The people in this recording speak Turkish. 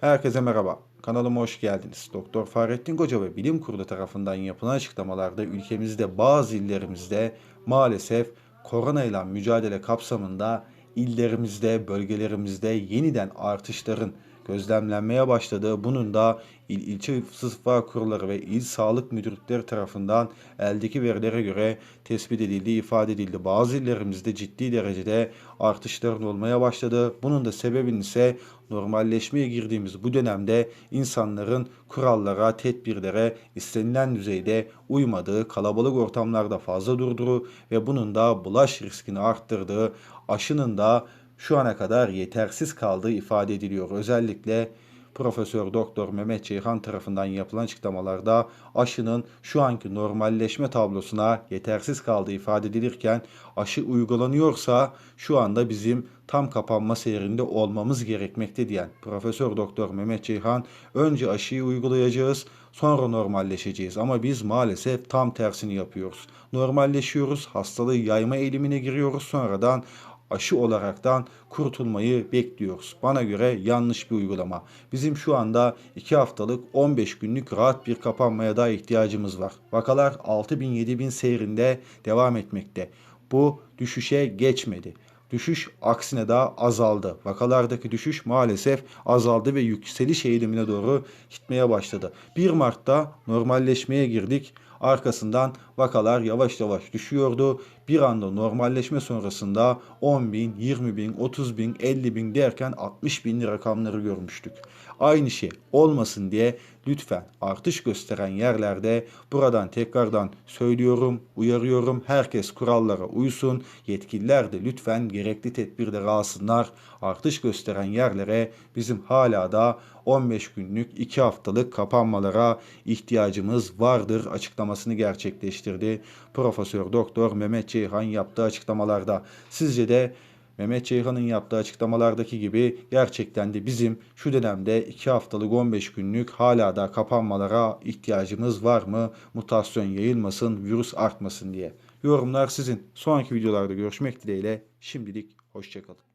Herkese merhaba. Kanalıma hoş geldiniz. Doktor Fahrettin Koca ve Bilim Kurulu tarafından yapılan açıklamalarda ülkemizde bazı illerimizde maalesef korona ile mücadele kapsamında illerimizde, bölgelerimizde yeniden artışların gözlemlenmeye başladığı bunun da il ilçe sıfa kurulları ve il sağlık müdürlükleri tarafından eldeki verilere göre tespit edildiği ifade edildi. Bazı illerimizde ciddi derecede artışların olmaya başladı. Bunun da sebebinin ise normalleşmeye girdiğimiz bu dönemde insanların kurallara, tedbirlere istenilen düzeyde uymadığı, kalabalık ortamlarda fazla durduğu ve bunun da bulaş riskini arttırdığı, aşının da şu ana kadar yetersiz kaldığı ifade ediliyor. Özellikle Profesör Doktor Mehmet Ceyhan tarafından yapılan açıklamalarda aşının şu anki normalleşme tablosuna yetersiz kaldığı ifade edilirken aşı uygulanıyorsa şu anda bizim tam kapanma seyrinde olmamız gerekmekte diyen Profesör Doktor Mehmet Ceyhan önce aşıyı uygulayacağız sonra normalleşeceğiz ama biz maalesef tam tersini yapıyoruz. Normalleşiyoruz, hastalığı yayma eğilimine giriyoruz sonradan aşı olaraktan kurtulmayı bekliyoruz. Bana göre yanlış bir uygulama. Bizim şu anda 2 haftalık 15 günlük rahat bir kapanmaya da ihtiyacımız var. Vakalar 6000-7000 seyrinde devam etmekte. Bu düşüşe geçmedi. Düşüş aksine daha azaldı. Vakalardaki düşüş maalesef azaldı ve yükseliş eğilimine doğru gitmeye başladı. 1 Mart'ta normalleşmeye girdik. Arkasından vakalar yavaş yavaş düşüyordu. Bir anda normalleşme sonrasında 10 bin, 20 bin, 30 bin, 50 bin derken 60 bin rakamları görmüştük. Aynı şey olmasın diye lütfen artış gösteren yerlerde buradan tekrardan söylüyorum, uyarıyorum. Herkes kurallara uysun. Yetkililer de lütfen gerekli tedbirleri alsınlar. Artış gösteren yerlere bizim hala da 15 günlük 2 haftalık kapanmalara ihtiyacımız vardır açıklamasını gerçekleştirdi. Profesör Doktor Mehmet Ceyhan yaptığı açıklamalarda. Sizce de Mehmet Ceyhan'ın yaptığı açıklamalardaki gibi gerçekten de bizim şu dönemde 2 haftalık 15 günlük hala da kapanmalara ihtiyacımız var mı? Mutasyon yayılmasın, virüs artmasın diye. Yorumlar sizin. Sonraki videolarda görüşmek dileğiyle. Şimdilik hoşçakalın.